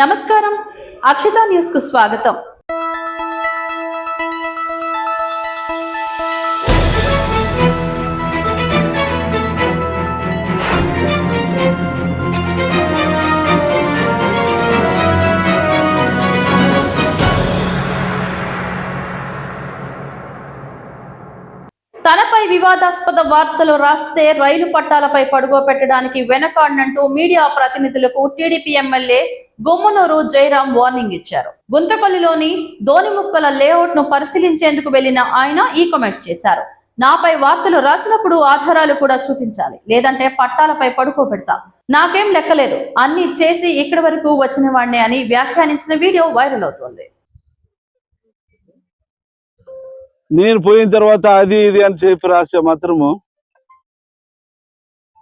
నమస్కారం. అక్షిత న్యూస్కు స్వాగతం. తనపై వివాదాస్పద వార్తలు రాస్తే రైలు పట్టాలపై పడుగో పెట్టడానికి వెనకాడినంటూ మీడియా ప్రతినిధులకు TDP MLA Gummanuru Jayaram warning ఇచ్చారు. గుంతపల్లిలోని దోనిముక్కల లేఅవుట్ను పరిశీలించేందుకు వెళ్ళిన ఆయన ఈ కామెంట్స్ చేశారు. నాపై వార్తలు రాసినప్పుడు ఆధారాలు కూడా చూపించాలి. లేదంటే పట్టాలపై పడుకోబెడతా నాకేం లెక్కలేదు. అన్ని చేసి ఇక్కడి వరకు వచ్చిన వాడినే అని వ్యాఖ్యానించిన వీడియో వైరల్ అవుతోంది. నేను పోయిన తర్వాత అది ఇది అని చెప్పి రాస్తే మాత్రము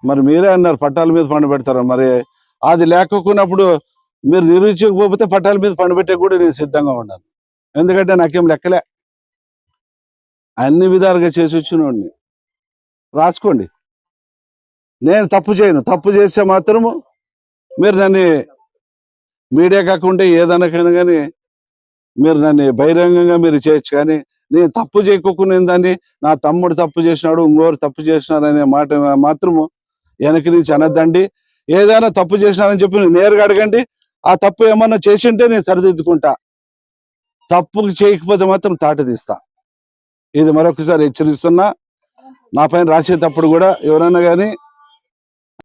మరి మీరే అన్నారు పట్టాల మీద పండు పెడతారు? మరి అది లేకపోయినప్పుడు మీరు నిరూపించకపోతే పట్టాల మీద పండు పెట్టే కూడా నేను సిద్ధంగా ఉన్నాను. ఎందుకంటే నాకేం లెక్కలే. అన్ని విధాలుగా చేసి వచ్చినోడిని రాసుకోండి. నేను తప్పు చేయను. తప్పు చేస్తే మాత్రము మీరు నన్ను మీడియా కాకుండా ఏదనకైనా కానీ మీరు నన్ను బహిరంగంగా మీరు చేయొచ్చు కానీ నేను తప్పు చేయకోకుండా దాన్ని నా తమ్ముడు తప్పు చేసినాడు ఇంకోరు తప్పు చేసినాడు అనే మాట మాత్రము వెనక నుంచి అనద్దండి. ఏదైనా తప్పు చేసినారని చెప్పి నేను నేరుగా అడగండి. ఆ తప్పు ఏమన్నా చేసింటే నేను సరిదిద్దుకుంటా. తప్పు చేయకపోతే మాత్రం తాట తీస్తా. ఇది మరొకసారి హెచ్చరిస్తున్నా. నా పైన రాసేటప్పుడు కూడా ఎవరైనా కానీ